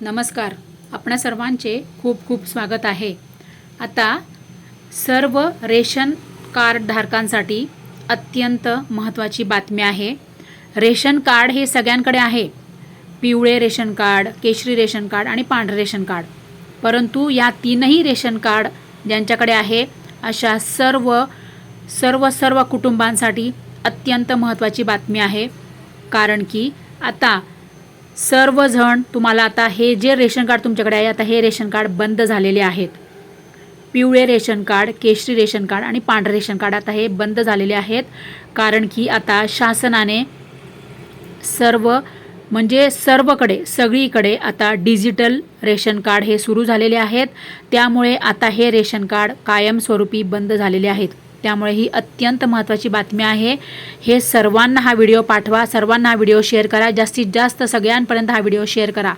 नमस्कार. आपणा सर्वांचे खूप खूप स्वागत आहे. आता सर्व रेशन कार्ड धारकांसाठी अत्यंत महत्त्वाची बातमी आहे. रेशन कार्ड हे सगळ्यांकडे आहे. पिवळे रेशन कार्ड केशरी रेशन कार्ड आणि पांढरे रेशन कार्ड. परंतु या तीनही रेशन कार्ड ज्यांच्याकडे आहे अशा सर्व सर्व सर्व कुटुंबांसाठी अत्यंत महत्त्वाची बातमी आहे. कारण की आता सर्वजण तुम्हाला आता हे जे रेशन कार्ड तुमच्याकडे आहे आता हे रेशन कार्ड बंद झालेले आहेत. पिवळे रेशन कार्ड केशरी रेशन कार्ड आणि पांढरे रेशन कार्ड आता हे बंद झालेले आहेत. कारण की आता शासनाने सर्व म्हणजे सर्वकडे सगळीकडे आता डिजिटल रेशन कार्ड हे सुरू झालेले आहेत. त्यामुळे आता हे रेशन कार्ड कायमस्वरूपी बंद झालेले आहेत. त्यामुळे ही अत्यंत महत्त्वाची बातमी आहे. हे सर्वांना हा व्हिडिओ पाठवा सर्वांना हा व्हिडिओ शेअर करा. जास्तीत जास्त सगळ्यांपर्यंत हा व्हिडिओ शेअर करा.